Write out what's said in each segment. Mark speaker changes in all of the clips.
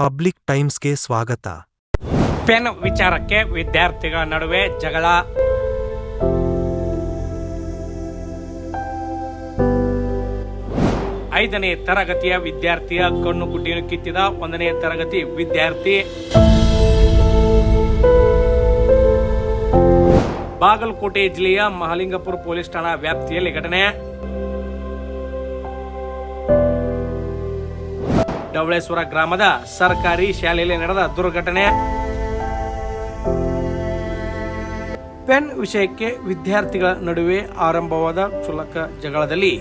Speaker 1: Public ಟೈಮ್ಸ್ಗೆ ಸ್ವಾಗತ.
Speaker 2: Pen ವಿಚಾರಕ್ಕೆ ವಿದ್ಯಾರ್ಥಿಗಳ ನಡುವೆ ಜಗಳ. ಐದನೇ ತರಗತಿಯ ವಿದ್ಯಾರ್ಥಿಯ ಕಣ್ಣು ಗುಡ್ಡಿಯನ್ನು ಕಿತ್ತಿದ ಒಂದನೇ ತರಗತಿ ವಿದ್ಯಾರ್ಥಿ. ಬಾಗಲಕೋಟೆ ಜಿಲ್ಲೆಯ ಮಹಾಲಿಂಗಪುರ ಪೊಲೀಸ್ ಠಾಣಾ ವ್ಯಾಪ್ತಿಯಲ್ಲಿ ಘಟನೆ. ಡವಳೇಶ್ವರ ಗ್ರಾಮದ ಸರ್ಕಾರಿ ಶಾಲೆಯಲ್ಲಿ ನಡೆದ ದುರ್ಘಟನೆ. ಪೆನ್ ವಿಷಯಕ್ಕೆ ವಿದ್ಯಾರ್ಥಿಗಳ ನಡುವೆ ಆರಂಭವಾದ ಕ್ಷುಲ್ಲಕ ಜಗಳದಲ್ಲಿ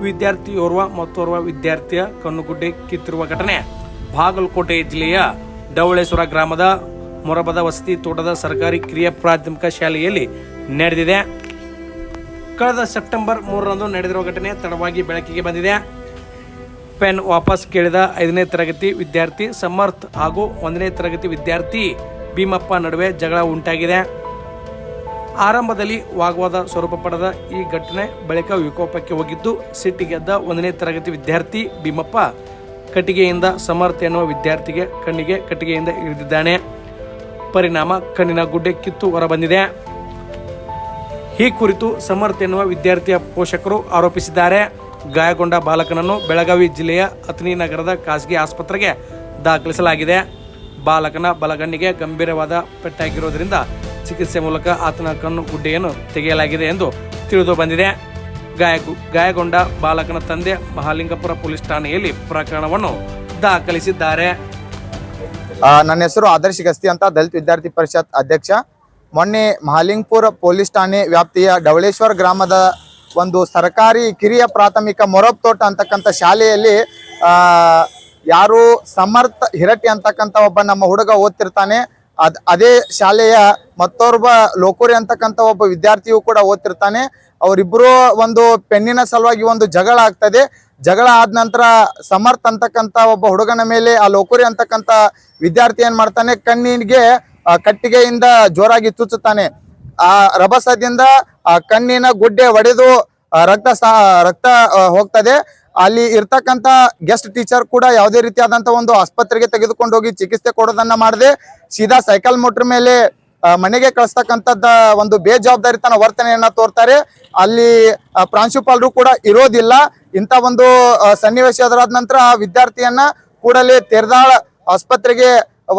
Speaker 2: ವಿದ್ಯಾರ್ಥಿಯೋರ್ವ ಮತ್ತೋರ್ವ ವಿದ್ಯಾರ್ಥಿಯ ಕಣ್ಣುಗುಡ್ಡೆ ಕಿತ್ತಿರುವ ಘಟನೆ. ಬಾಗಲಕೋಟೆ ಜಿಲ್ಲೆಯ ಡವಳೇಶ್ವರ ಗ್ರಾಮದ ಮೊರಬದ ವಸತಿ ತೋಟದ ಸರ್ಕಾರಿ ಕಿರಿಯ ಪ್ರಾಥಮಿಕ ಶಾಲೆಯಲ್ಲಿ ನಡೆದಿದೆ. ಕಳೆದ ಸೆಪ್ಟೆಂಬರ್ ಮೂರರಂದು ನಡೆದಿರುವ ಘಟನೆ ತಡವಾಗಿ ಬೆಳಕಿಗೆ ಬಂದಿದೆ. ಪೆನ್ ವಾಪಸ್ ಕೇಳಿದ ಐದನೇ ತರಗತಿ ವಿದ್ಯಾರ್ಥಿ ಸಮರ್ಥ್ ಹಾಗೂ ಒಂದನೇ ತರಗತಿ ವಿದ್ಯಾರ್ಥಿ ಭೀಮಪ್ಪ ನಡುವೆ ಜಗಳ ಉಂಟಾಗಿದೆ. ಆರಂಭದಲ್ಲಿ ವಾಗ್ವಾದ ಸ್ವರೂಪ ಪಡೆದ ಈ ಘಟನೆ ಬಳಿಕ ವಿಕೋಪಕ್ಕೆ ಹೋಗಿದ್ದು ಸಿಟ್ಟಿಗೆದ್ದ ಒಂದನೇ ತರಗತಿ ವಿದ್ಯಾರ್ಥಿ ಭೀಮಪ್ಪ ಕಟ್ಟಿಗೆಯಿಂದ ಸಮರ್ಥ್ ಎನ್ನುವ ವಿದ್ಯಾರ್ಥಿಗೆ ಕಣ್ಣಿಗೆ ಕಟ್ಟಿಗೆಯಿಂದ ಇರಿದಿದ್ದಾನೆ ಪರಿಣಾಮ ಕಣ್ಣಿನ ಗುಡ್ಡೆ ಕಿತ್ತು ಹೊರಬಂದಿದೆ. ಈ ಕುರಿತು ಸಮರ್ಥ್ ಎನ್ನುವ ವಿದ್ಯಾರ್ಥಿಯ ಪೋಷಕರು ಆರೋಪಿಸಿದ್ದಾರೆ. ಗಾಯಗೊಂಡ ಬಾಲಕನನ್ನು ಬೆಳಗಾವಿ ಜಿಲ್ಲೆಯ ಅತ್ನಿ ನಗರದ ಖಾಸಗಿ ಆಸ್ಪತ್ರೆಗೆ ದಾಖಲಿಸಲಾಗಿದೆ. ಬಾಲಕನ ಬಲಗಣ್ಣಿಗೆ ಗಂಭೀರವಾದ ಪೆಟ್ಟಾಗಿರುವುದರಿಂದ ಚಿಕಿತ್ಸೆ ಮೂಲಕ ಆತನ ಕಣ್ಣು ಗುಡ್ಡೆಯನ್ನು ತೆಗೆಯಲಾಗಿದೆ ಎಂದು ತಿಳಿದು ಬಂದಿದೆ. ಗಾಯ ಗಾಯಗೊಂಡ ಬಾಲಕನ ತಂದೆ ಮಹಾಲಿಂಗಪುರ ಪೊಲೀಸ್ ಠಾಣೆಯಲ್ಲಿ ಪ್ರಕರಣವನ್ನು ದಾಖಲಿಸಿದ್ದಾರೆ.
Speaker 3: ನನ್ನ ಹೆಸರು ಆದರ್ಶ್ ಗಸ್ತಿ ಅಂತ ದಲಿತ ವಿದ್ಯಾರ್ಥಿ ಪರಿಷತ್ ಅಧ್ಯಕ್ಷ. ಮೊನ್ನೆ ಮಹಾಲಿಂಗಪುರ ಪೊಲೀಸ್ ಠಾಣೆ ವ್ಯಾಪ್ತಿಯ ಡವಳೇಶ್ವರ ಗ್ರಾಮದ ಒಂದು ಸರ್ಕಾರಿ ಕಿರಿಯ ಪ್ರಾಥಮಿಕ ಮೊರಬ್ ತೋಟ ಅಂತಕ್ಕಂಥ ಶಾಲೆಯಲ್ಲಿ ಯಾರು ಸಮರ್ಥ ಹಿರಟಿ ಅಂತಕ್ಕಂಥ ಒಬ್ಬ ನಮ್ಮ ಹುಡುಗ ಓದ್ತಿರ್ತಾನೆ. ಅದ್, ಅದೇ ಶಾಲೆಯ ಮತ್ತೊಬ್ಬ ಲೋಕೋರಿ ಅಂತಕ್ಕಂಥ ಒಬ್ಬ ವಿದ್ಯಾರ್ಥಿಯು ಕೂಡ ಓದ್ತಿರ್ತಾನೆ. ಅವರಿಬ್ಬರು ಒಂದು ಪೆನ್ನಿನ ಸಲುವಾಗಿ ಒಂದು ಜಗಳ ಆಗ್ತದೆ. ಜಗಳ ಆದ ನಂತರ ಸಮರ್ಥ ಅಂತಕ್ಕಂಥ ಒಬ್ಬ ಹುಡುಗನ ಮೇಲೆ ಆ ಲೋಕೋರಿ ಅಂತಕ್ಕಂಥ ವಿದ್ಯಾರ್ಥಿ ಏನ್ ಮಾಡ್ತಾನೆ? ಕಣ್ಣಿಗೆ ಕಟ್ಟಿಗೆಯಿಂದ ಜೋರಾಗಿ ಚುಚ್ಚುತ್ತಾನೆ. ಆ, ರಭಸದಿಂದ ಆ ಕಣ್ಣಿನ ಗುಡ್ಡೆ ಒಡೆದು ರಕ್ತ ರಕ್ತ ಹೋಗ್ತದೆ. ಅಲ್ಲಿ ಇರ್ತಕ್ಕಂಥ ಗೆಸ್ಟ್ ಟೀಚರ್ ಕೂಡ ಯಾವುದೇ ರೀತಿಯಾದಂಥ ಒಂದು ಆಸ್ಪತ್ರೆಗೆ ತೆಗೆದುಕೊಂಡು ಹೋಗಿ ಚಿಕಿತ್ಸೆ ಕೊಡೋದನ್ನ ಮಾಡದೆ, ಸೀದಾ ಸೈಕಲ್ ಮೋಟ್ರ್ ಮೇಲೆ ಮನೆಗೆ ಕಳಿಸ್ತಕ್ಕಂಥದ್ದ ಒಂದು ಬೇಜವಾಬ್ದಾರಿತನ ವರ್ತನೆಯನ್ನ ತೋರ್ತಾರೆ. ಅಲ್ಲಿ ಪ್ರಾಂಶುಪಾಲರು ಕೂಡ ಇರೋದಿಲ್ಲ. ಇಂಥ ಒಂದು ಸನ್ನಿವೇಶ ಎದುರಾದ ನಂತರ ಆ ವಿದ್ಯಾರ್ಥಿಯನ್ನ ಕೂಡಲೇ ತೆರ್ದಾಳ ಆಸ್ಪತ್ರೆಗೆ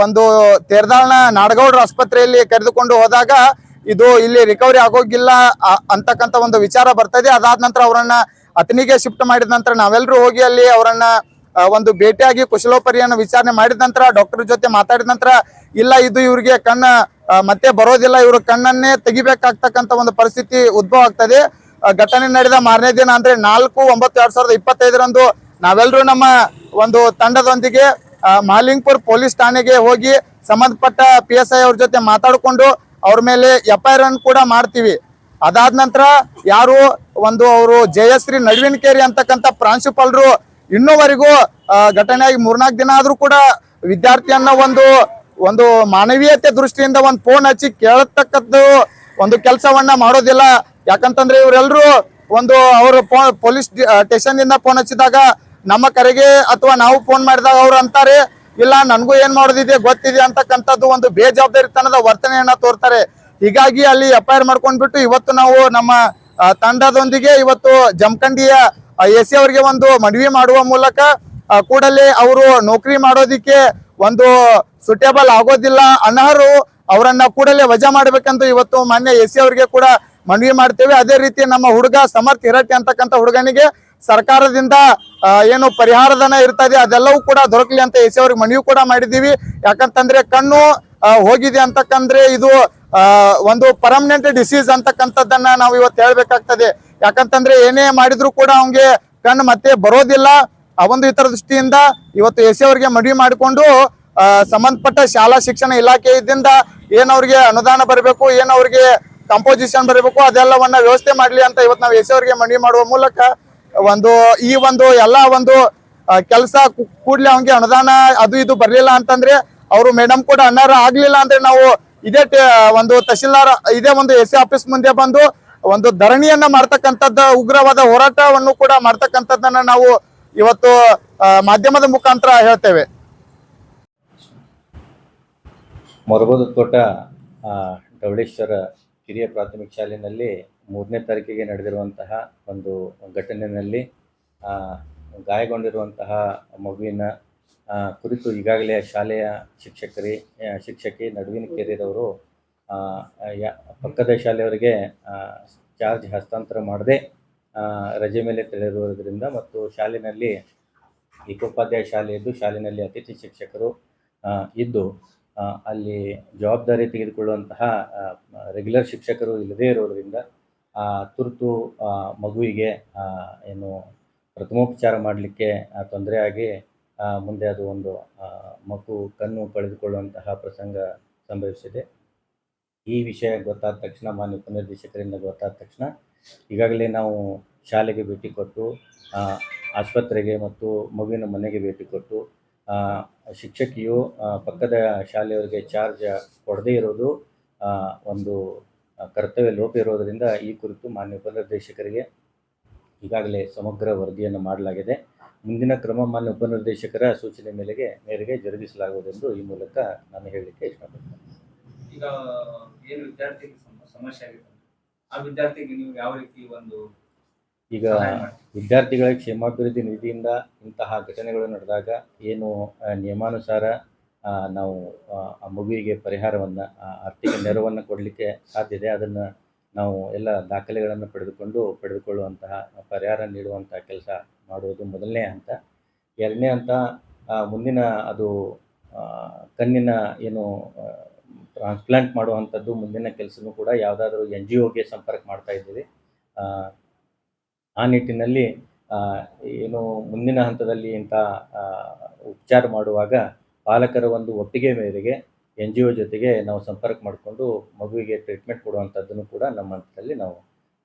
Speaker 3: ಒಂದು, ತೆರ್ದಾಳ್ನ ನಾಡಗೌಡ್ರ ಆಸ್ಪತ್ರೆಯಲ್ಲಿ ಕರೆದುಕೊಂಡು ಹೋದಾಗ ಇದು ಇಲ್ಲಿ ರಿಕವರಿ ಆಗೋಗಿಲ್ಲ ಅಂತಕ್ಕಂಥ ಒಂದು ವಿಚಾರ ಬರ್ತದೆ ಅದಾದ ನಂತರ ಅವರನ್ನ ಅತನಿಗೆ ಶಿಫ್ಟ್ ಮಾಡಿದ ನಂತರ ನಾವೆಲ್ಲರೂ ಹೋಗಿ ಅಲ್ಲಿ ಅವರನ್ನ ಒಂದು ಭೇಟಿಯಾಗಿ ಕುಶಲೋಪರಿಯನ್ನು ವಿಚಾರಣೆ ಮಾಡಿದ ನಂತರ ಡಾಕ್ಟರ್ ಜೊತೆ ಮಾತಾಡಿದ ನಂತರ, ಇಲ್ಲ, ಇದು ಇವರಿಗೆ ಕಣ್ಣ ಮತ್ತೆ ಬರೋದಿಲ್ಲ, ಇವರು ಕಣ್ಣನ್ನೇ ತೆಗಿಬೇಕಾಗ್ತಕ್ಕಂಥ ಒಂದು ಪರಿಸ್ಥಿತಿ ಉದ್ಭವ ಆಗ್ತದೆ. ಘಟನೆ ನಡೆದ ಮಾರನೇ ದಿನ ಅಂದ್ರೆ ನಾಲ್ಕು, ಒಂಬತ್ತು, ಎರಡ್ ಸಾವಿರದ ಇಪ್ಪತ್ತೈದರಂದು ನಾವೆಲ್ಲರೂ ನಮ್ಮ ಒಂದು ತಂಡದೊಂದಿಗೆ ಮಾಲಿಂಗ್ಪುರ್ ಪೊಲೀಸ್ ಠಾಣೆಗೆ ಹೋಗಿ ಸಂಬಂಧಪಟ್ಟ ಪಿ ಎಸ್ ಐ ಅವ್ರ ಜೊತೆ ಮಾತಾಡಿಕೊಂಡು ಅವ್ರ ಮೇಲೆ ಎಫ್ ಐ ಕೂಡ ಮಾಡ್ತೀವಿ. ಅದಾದ ನಂತರ ಯಾರು ಒಂದು ಅವರು ಜಯಶ್ರೀ ನಡುವಿನಕೇರಿ ಅಂತಕ್ಕಂಥ ಪ್ರಾಂಶುಪಾಲರು ಇನ್ನೂವರೆಗೂ ಘಟನೆಯಾಗಿ ಮೂರ್ನಾಲ್ಕು ದಿನ ಆದ್ರೂ ಕೂಡ ವಿದ್ಯಾರ್ಥಿಯನ್ನ ಒಂದು ಒಂದು ಮಾನವೀಯತೆ ದೃಷ್ಟಿಯಿಂದ ಒಂದು ಫೋನ್ ಹಚ್ಚಿ ಕೇಳತಕ್ಕದ್ದು ಒಂದು ಕೆಲಸವನ್ನ ಮಾಡೋದಿಲ್ಲ. ಯಾಕಂತಂದ್ರೆ ಇವರೆಲ್ಲರೂ ಒಂದು ಅವರು ಪೊಲೀಸ್ ಸ್ಟೇಷನ್ ಇಂದ ಫೋನ್ ಹಚ್ಚಿದಾಗ ನಮ್ಮ ಕರೆಗೆ ಅಥವಾ ನಾವು ಫೋನ್ ಮಾಡಿದಾಗ ಅವ್ರು ಅಂತಾರೆ ಇಲ್ಲ, ನನಗೂ ಏನ್ ಮಾಡೋದಿದೆ ಗೊತ್ತಿದೆ ಅಂತಕ್ಕಂಥದ್ದು ಒಂದು ಬೇಜವಾಬ್ದಾರಿತನದ ವರ್ತನೆಯನ್ನ ತೋರ್ತಾರೆ. ಹೀಗಾಗಿ ಅಲ್ಲಿ ಎಫ್ ಐ ಮಾಡ್ಕೊಂಡ್ಬಿಟ್ಟು ಇವತ್ತು ನಾವು ನಮ್ಮ ತಂಡದೊಂದಿಗೆ ಇವತ್ತು ಜಮಖಂಡಿಯ ಎ ಸಿ ಅವರಿಗೆ ಒಂದು ಮನವಿ ಮಾಡುವ ಮೂಲಕ ಕೂಡಲೇ ಅವರು ನೌಕರಿ ಮಾಡೋದಿಕ್ಕೆ ಒಂದು ಸುಟೇಬಲ್ ಆಗೋದಿಲ್ಲ. ಅನರ್ಹರು ಅವರನ್ನ ಕೂಡಲೇ ವಜಾ ಮಾಡ್ಬೇಕಂತ ಇವತ್ತು ಮಾನ್ಯ ಎ ಸಿ ಅವರಿಗೆ ಕೂಡ ಮನವಿ ಮಾಡ್ತೇವೆ. ಅದೇ ರೀತಿ ನಮ್ಮ ಹುಡುಗ ಸಮರ್ಥ್ ಹಿರಟ್ಟಿ ಅಂತಕ್ಕಂಥ ಹುಡುಗನಿಗೆ ಸರ್ಕಾರದಿಂದ ಏನು ಪರಿಹಾರಧನ ಇರ್ತದೆ ಅದೆಲ್ಲವೂ ಕೂಡ ದೊರಕಲಿ ಅಂತ ಎ ಸಿ ಅವ್ರಿಗೆ ಮನವಿ ಕೂಡ ಮಾಡಿದ್ದೀವಿ. ಯಾಕಂತಂದ್ರೆ ಕಣ್ಣು ಹೋಗಿದೆ ಅಂತಕ್ಕಂದ್ರೆ ಇದು ಒಂದು ಪರ್ಮನೆಂಟ್ ಡಿಸೀಸ್ ಅಂತಕ್ಕಂಥದ್ದನ್ನ ನಾವು ಇವತ್ತು ಹೇಳ್ಬೇಕಾಗ್ತದೆ. ಯಾಕಂತಂದ್ರೆ ಏನೇ ಮಾಡಿದ್ರು ಕೂಡ ಅವ್ಗೆ ಕಣ್ಣು ಮತ್ತೆ ಬರೋದಿಲ್ಲ. ಆ ಒಂದು ಇತರ ದೃಷ್ಟಿಯಿಂದ ಇವತ್ತು ಎಸ್ ಅವ್ರಿಗೆ ಮನವಿ ಮಾಡಿಕೊಂಡು ಸಂಬಂಧಪಟ್ಟ ಶಾಲಾ ಶಿಕ್ಷಣ ಇಲಾಖೆಯಿಂದ ಏನವ್ರಿಗೆ ಅನುದಾನ ಬರಬೇಕು ಏನವ್ರಿಗೆ ಕಂಪೋಸಿಷನ್ ಬರಬೇಕು, ಅದೆಲ್ಲವನ್ನ ವ್ಯವಸ್ಥೆ ಮಾಡಲಿ ಅಂತ ಇವತ್ತು ನಾವು ಎಸ್ ಅವರಿಗೆ ಮನವಿ ಮಾಡುವ ಮೂಲಕ ಒಂದು ಈ ಒಂದು ಎಲ್ಲಾ ಒಂದು ಕೆಲಸ ಕೂಡ್ಲೆ ಅವ್ಗೆ ಅನುದಾನ ಅದು ಇದು ಬರ್ಲಿಲ್ಲ ಅಂತಂದ್ರೆ ಅವರು ಮೇಡಮ್ ಕೂಡ ಅನ್ನಾರ ಆಗ್ಲಿಲ್ಲ ಅಂದ್ರೆ ನಾವು ಇದೇ ಒಂದು ತಹಶೀಲ್ದಾರ್ ಇದೇ ಒಂದು ಎಸ್ ಸಿ ಆಫೀಸ್ ಮುಂದೆ ಬಂದು ಒಂದು ಧರಣಿಯನ್ನ ಮಾಡ್ತಕ್ಕಂಥದ್ದು ಉಗ್ರವಾದ ಹೋರಾಟವನ್ನು ಕೂಡ ಮಾಡ್ತಕ್ಕಂಥದ್ದನ್ನ ನಾವು ಇವತ್ತು ಮಾಧ್ಯಮದ ಮುಖಾಂತರ ಹೇಳ್ತೇವೆ.
Speaker 4: ಮರಬದ ತೋಟ ಆ, ಢವಳೇಶ್ವರ ಕಿರಿಯ ಪ್ರಾಥಮಿಕ ಶಾಲೆಯಲ್ಲಿ ಮೂರನೇ ತಾರೀಕಿಗೆ ನಡೆದಿರುವಂತಹ ಒಂದು ಘಟನೆಯಲ್ಲಿ ಗಾಯಗೊಂಡಿರುವಂತಹ ಮಗುವಿನ ಕುರಿತು ಈಗಾಗಲೇ ಶಾಲೆಯ ಶಿಕ್ಷಕರಿ ಶಿಕ್ಷಕಿ ನಡುವಿನ ಕೇರಿರವರು ಪಕ್ಕದ ಶಾಲೆಯವರಿಗೆ ಚಾರ್ಜ್ ಹಸ್ತಾಂತರ ಮಾಡದೆ ರಜೆ ಮೇಲೆ ತೆರಳಿರುವುದರಿಂದ ಮತ್ತು ಶಾಲೆಯಲ್ಲಿ ಏಕೋಪಾಧ್ಯಾಯ ಶಾಲೆಯದ್ದು ಶಾಲೆಯಲ್ಲಿ ಅತಿಥಿ ಶಿಕ್ಷಕರು ಇದ್ದು ಅಲ್ಲಿ ಜವಾಬ್ದಾರಿ ತೆಗೆದುಕೊಳ್ಳುವಂತಹ ರೆಗ್ಯುಲರ್ ಶಿಕ್ಷಕರು ಇಲ್ಲದೇ ಇರೋದರಿಂದ ತುರ್ತು ಮಗುವಿಗೆ ಏನು ಪ್ರಥಮೋಪಚಾರ ಮಾಡಲಿಕ್ಕೆ ತೊಂದರೆ ಆಗಿ ಮುಂದೆ ಅದು ಒಂದು ಮಗು ಕಣ್ಣು ಕಳೆದುಕೊಳ್ಳುವಂತಹ ಪ್ರಸಂಗ ಸಂಭವಿಸಿದೆ. ಈ ವಿಷಯ ಗೊತ್ತಾದ ತಕ್ಷಣ, ಮಾನ್ಯ ಉಪನಿರ್ದೇಶಕರಿಂದ ಗೊತ್ತಾದ ತಕ್ಷಣ, ಈಗಾಗಲೇ ನಾವು ಶಾಲೆಗೆ ಭೇಟಿ ಕೊಟ್ಟು ಆಸ್ಪತ್ರೆಗೆ ಮತ್ತು ಮಗುವಿನ ಮನೆಗೆ ಭೇಟಿ ಕೊಟ್ಟು ಶಿಕ್ಷಕಿಯು ಪಕ್ಕದ ಶಾಲೆಯವರಿಗೆ ಚಾರ್ಜ್ ಕೊಡದೇ ಇರೋದು ಒಂದು ಕರ್ತವ್ಯ ಲೋಪ ಇರೋದರಿಂದ ಈ ಕುರಿತು ಮಾನ್ಯ ಉಪನಿರ್ದೇಶಕರಿಗೆ ಈಗಾಗಲೇ ಸಮಗ್ರ ವರದಿಯನ್ನು ಮಾಡಲಾಗಿದೆ. ಮುಂದಿನ ಕ್ರಮ ಮಾನ್ಯ ಉಪನಿರ್ದೇಶಕರ ಸೂಚನೆ ಮೇರೆಗೆ ಮೇರೆಗೆ ಜರುಗಿಸಲಾಗುವುದೆಂದು ಈ ಮೂಲಕ ನಾನು ಹೇಳಲಿಕ್ಕೆ ಇಷ್ಟಪಡ್ತೇನೆ.
Speaker 5: ಈಗ ಏನು ವಿದ್ಯಾರ್ಥಿಗೆ ಸಮ- ಸಮಸ್ಯೆ ಆಗಿದೆ. ಆ ವಿದ್ಯಾರ್ಥಿಗೆ ನೀವು ಯಾವ ರೀತಿ ಒಂದು
Speaker 4: ಈಗ ವಿದ್ಯಾರ್ಥಿಗಳ ಕ್ಷೇಮಾಭಿವೃದ್ಧಿ ನಿಧಿಯಿಂದ ಇಂತಹ ಘಟನೆಗಳು ನಡೆದಾಗ ಏನು ನಿಯಮಾನುಸಾರ ನಾವು ಆ, ಮಗುವಿಗೆ ಪರಿಹಾರವನ್ನು ಆರ್ಥಿಕ ನೆರವನ್ನು ಕೊಡಲಿಕ್ಕೆ ಸಾಧ್ಯತೆ ಅದನ್ನು ನಾವು ಎಲ್ಲ ದಾಖಲೆಗಳನ್ನು ಪಡೆದುಕೊಂಡು ಪಡೆದುಕೊಳ್ಳುವಂತಹ ಪರಿಹಾರ ನೀಡುವಂತಹ ಕೆಲಸ ಮಾಡುವುದು ಮೊದಲನೇ ಹಂತ. ಎರಡನೇ ಹಂತ ಮುಂದಿನ ಅದು ಕಣ್ಣಿನ ಏನು ಟ್ರಾನ್ಸ್ಪ್ಲಾಂಟ್ ಮಾಡುವಂಥದ್ದು ಮುಂದಿನ ಕೆಲಸನೂ ಕೂಡ ಯಾವುದಾದ್ರೂ ಎನ್ ಜಿ ಒಗೆ ಸಂಪರ್ಕ ಮಾಡ್ತಾ ಇದ್ದೀವಿ. ಆ, ನಿಟ್ಟಿನಲ್ಲಿ ಏನು ಮುಂದಿನ ಹಂತದಲ್ಲಿ ಇಂಥ ಉಪಚಾರ ಮಾಡುವಾಗ ಪಾಲಕರ ಒಂದು ಒಪ್ಪಿಗೆ ಮೇರೆಗೆ ಎನ್ ಜಿ ಒ ಜೊತೆಗೆ ನಾವು ಸಂಪರ್ಕ ಮಾಡಿಕೊಂಡು ಮಗುವಿಗೆ ಟ್ರೀಟ್ಮೆಂಟ್ ಕೊಡುವಂಥದ್ದನ್ನು ಕೂಡ ನಮ್ಮ ಹಂತದಲ್ಲಿ ನಾವು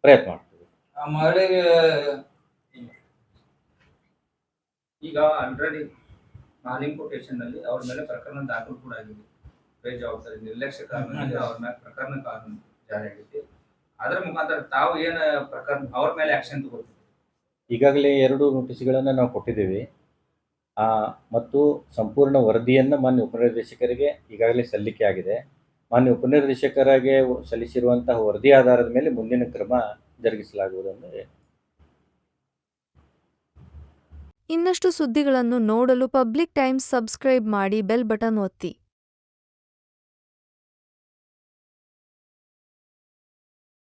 Speaker 4: ಪ್ರಯತ್ನ ಮಾಡ್ತೀವಿ.
Speaker 5: ಆ ಮಹಿಳೆಗೆ ಈಗ ಆಲ್ರೆಡಿ ಮಾಲಿಂಗು ಸ್ಟೇಷನ್ನಲ್ಲಿ ಅವ್ರ ಮೇಲೆ ಪ್ರಕರಣ ದಾಖಲು ಕೂಡ ಆಗಿದೆ. ಬೇಜವಾಬ್ದಾರಿ ನಿರ್ಲಕ್ಷ್ಯ ಕಾರಣದಿಂದ ಅವ್ರ ಮೇಲೆ ಪ್ರಕರಣ ಕಾನೂನು ಜಾರಿ ಆಗೈತಿ ಅದರ ಮುಖಾಂತರ ತಾವು ಏನು ಪ್ರಕರಣ ಅವ್ರ ಮೇಲೆ ಆಕ್ಷನ್ ತಗೋತೀವಿ
Speaker 4: ಈಗಾಗಲೇ ಎರಡು ನೋಟಿಸ್ಗಳನ್ನು ನಾವು ಕೊಟ್ಟಿದ್ದೀವಿ. ಮತ್ತು ಸಂಪೂರ್ಣ ವರದಿಯನ್ನು ಮಾನ್ಯ ಉಪನಿರ್ದೇಶಕರಿಗೆ ಈಗಾಗಲೇ ಸಲ್ಲಿಕೆ ಆಗಿದೆ. ಮಾನ್ಯ ಉಪನಿರ್ದೇಶಕರಿಗೆ ಸಲ್ಲಿಸಿರುವಂತಹ ವರದಿ ಆಧಾರದ ಮೇಲೆ ಮುಂದಿನ ಕ್ರಮ ಜರುಗಿಸಲಾಗುವುದು
Speaker 6: ಇನ್ನಷ್ಟು ಸುದ್ದಿಗಳನ್ನು ನೋಡಲು ಪಬ್ಲಿಕ್ ಟೈಮ್ಸ್ ಸಬ್ಸ್ಕ್ರೈಬ್ ಮಾಡಿ ಬೆಲ್ ಬಟನ್ ಒತ್ತಿ.